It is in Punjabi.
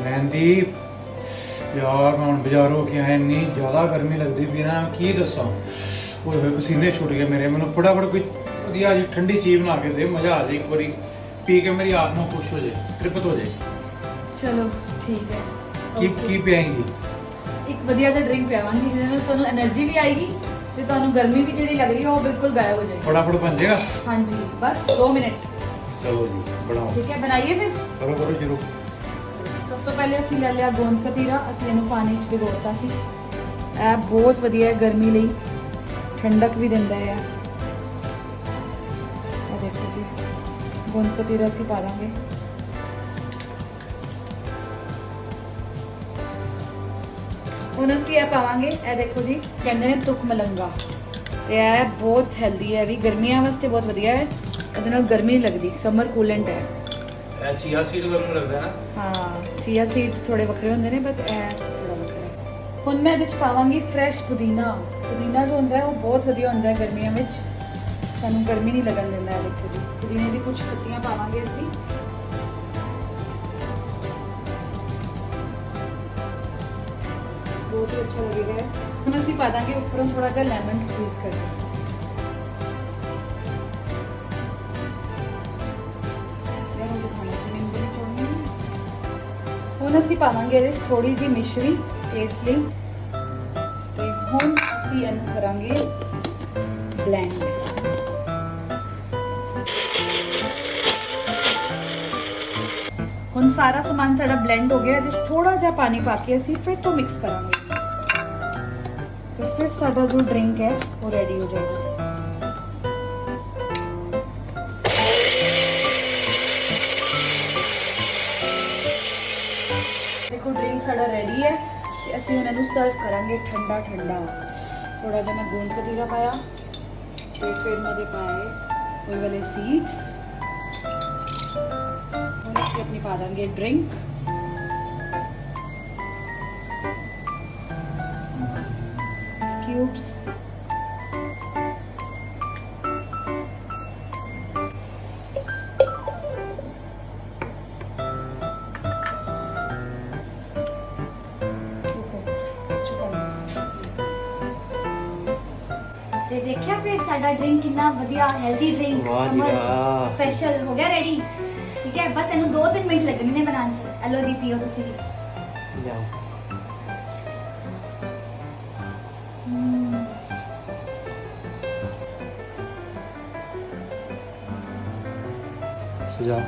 ਮਹਿੰਦੀਪ ਯਾਰ ਮੈਂ ਹੁਣ ਬਾਜ਼ਾਰੋਂ ਕਿ ਆਇਆ ਇੰਨੀ ਜ਼ਿਆਦਾ ਗਰਮੀ ਲੱਗਦੀ ਪਈ ਨਾ ਕੀ ਦੱਸਾਂ? ਉਹ ਹੋਏ ਪਸੀਨੇ ਛੁੱਟ ਗਏ ਮੇਰੇ ਮੈਨੂੰ ਫਟਾਫਟ ਕੋਈ ਵਧੀਆ ਜੀ ਠੰਡੀ ਚੀਜ਼ ਬਣਾ ਕੇ ਦੇ ਮਜ਼ਾ ਆ ਜਾਏ ਇੱਕ ਵਾਰੀ। ਪੀ ਕੇ ਮੇਰੀ ਆਤਮਾ ਖੁਸ਼ ਹੋ ਜਾਏ ਤ੍ਰਿਪਤ ਹੋ ਜਾਏ ਚਲੋ ਠੀਕ ਹੈ। ਕੀ ਕੀ ਪੀਏਂਗੀ ਇੱਕ ਵਧੀਆ ਜਿਹਾ ਡਰਿੰਕ ਪੀਵਾਂਗੀ ਜਿਹਦੇ ਨਾਲ ਤੁਹਾਨੂੰ એનર્ਜੀ ਵੀ ਆਏਗੀ ਤੇ ਤੁਹਾਨੂੰ ਗਰਮੀ ਵੀ ਜਿਹੜੀ ਲੱਗ ਰਹੀ ਹੈ ਉਹ ਬਿਲਕੁਲ ਗਾਇਬ ਹੋ ਜਾਏਗੀ। ਫਟਾਫਟ ਬਣ ਜਾਏਗਾ ਹਾਂਜੀ ਬਸ 2 ਮਿੰਟ। ਚਲੋ ਜੀ ਬਣਾਓ। ਠੀਕ ਹੈ ਬਣਾਈਏ ਫਿਰ? ਕਰੋ ਕਰੋ ਸ਼ੁਰੂ ਸਭ ਤੋਂ ਪਹਿਲੇ ਅਸੀਂ ਲੈ ਲਿਆ ਗੋਂਦ ਕਤੀਰਾ, ਅਸੀਂ ਇਹਨੂੰ ਪਾਣੀ 'ਚ ਭਿਗੋਤਾ ਸੀ। ਇਹ ਬਹੁਤ ਵਧੀਆ ਹੈ ਗਰਮੀ ਲਈ। ਠੰਡਕ ਵੀ ਦਿੰਦਾ ਹੈ। ਇਹ ਦੇਖੋ ਜੀ, ਗੋਂਦ ਕਤੀਰਾ ਅਸੀਂ ਪਾ ਦਾਂਗੇ। ਹੁਣ ਅਸੀਂ ਇਹ ਪਾਵਾਂਗੇ, ਇਹ ਦੇਖੋ ਜੀ, ਕਹਿੰਦੇ ਨੇ ਤੁਕ ਮਲੰਗਾ। ਤੇ ਇਹ ਬਹੁਤ ਹੈਲਦੀ ਹੈ ਵੀ ਗਰਮੀਆਂ ਵਾਸਤੇ ਬਹੁਤ ਵਧੀਆ ਹੈ। ਇਹਦੇ ਨਾਲ ਗਰਮੀ ਨਹੀਂ ਲੱਗਦੀ ਸਮਰ ਕੂਲੈਂਟ ਹੈ। ਇਹ ਚੀਆ ਸੀਡ ਮੈਨੂੰ ਲੱਗਦਾ ਨਾ। ਹਾਂ, ਚੀਆ ਸੀਡਸ ਥੋੜੇ ਵੱਖਰੇ ਹੁੰਦੇ ਨੇ, ਬਸ ਇਹ ਥੋੜਾ ਵੱਖਰਾ ਹੈ। ਹੁਣ ਮੈਂ ਇਹਦੇ ਚ ਪਾਵਾਂਗੀ ਫਰੈਸ਼ ਪੁਦੀਨਾ। ਪੁਦੀਨਾ ਜੋ ਹੁੰਦਾ ਹੈ, ਉਹ ਬਹੁਤ ਵਧੀਆ ਹੁੰਦਾ ਹੈ ਗਰਮੀਆਂ ਵਿੱਚ। ਸਾਨੂੰ ਗਰਮੀ ਨਹੀਂ ਲੱਗਣ ਦਿੰਦਾ ਹੈ ਦੇਖੋ ਜੀ ਪੁਦੀਨੇ ਦੀ ਕੁਝ ਪੱਤੀਆਂ ਪਾਵਾਂਗੇ ਅਸੀਂ। ਬਹੁਤ ਹੀ ਅੱਛਾ ਲੱਗੇਗਾ ਇਹ। ਹੁਣ ਅਸੀਂ ਪਾ ਦਾਂਗੇ ਉੱਪਰੋਂ ਥੋੜਾ ਜਿਹਾ ਲੈਮਨ ਸਕਵੀਜ਼ ਕਰਕੇ। ਹੁਣ ਅਸੀਂ ਪਾਵਾਂਗੇ ਇਹਦੇ 'ਚ ਥੋੜੀ ਜਿਹੀ ਮਿਸ਼ਰੀ ਟੇਸਟ ਲਈ ਤੇ ਹੁਣ ਅਸੀਂ ਇਹਨੂੰ ਕਰਾਂਗੇ ਬਲੈਂਡ ਹੁਣ ਸਾਰਾ ਸਮਾਨ ਸਾਡਾ ਬਲੈਂਡ ਹੋ ਗਿਆ ਇਹਦੇ 'ਚ ਥੋੜਾ ਜਿਹਾ ਪਾਣੀ ਪਾ ਕੇ ਅਸੀਂ ਫਿਰ ਤੋਂ ਮਿਕਸ ਕਰਾਂਗੇ ਤੇ ਫਿਰ ਸਾਡਾ ਜੋ ਡਰਿੰਕ ਹੈ ਉਹ ਰੈਡੀ ਹੋ ਜਾਏਗਾ ਦੇਖੋ ਡਰਿੰਕ ਸਾਡਾ ਰੈਡੀ ਹੈ ਤੇ ਅਸੀਂ ਉਹਨਾਂ ਨੂੰ ਸਰਵ ਕਰਾਂਗੇ ਠੰਡਾ ਠੰਡਾ ਥੋੜਾ ਜਿਹਾ ਮੈਂ ਗੋਂਦ ਕਤੀਰਾ ਪਾਇਆ ਤੇ ਫਿਰ ਮੈਂ ਉਹਦੇ ਪਾਏ ਉਹ ਵਾਲੇ ਸੀਡਸ ਹੁਣ ਅਸੀਂ ਆਪਣੀ ਪਾ ਦਾਂਗੇ ਡਰਿੰਕ ਤੇ ਦੇਖਿਆ ਫਿਰ ਸਾਡਾ ਡਰਿੰਕ ਕਿੰਨਾ ਵਧੀਆ ਹੈਲਦੀ ਡਰਿੰਕ ਵਾਹ ਜੀ ਵਾਹ। ਸਪੈਸ਼ਲ ਹੋ ਗਿਆ ਰੈਡੀ ਠੀਕ ਹੈ ਬਸ ਇਹਨੂੰ 2-3 ਮਿੰਟ ਲੱਗਣੇ ਨੇ ਬਣਾਉਣ ਚ। ਐਲੋ ਜੀ ਪੀਓ ਤੁਸੀਂ ਵੀ। ਜਾਓ ਹਮ, ਸਜਾ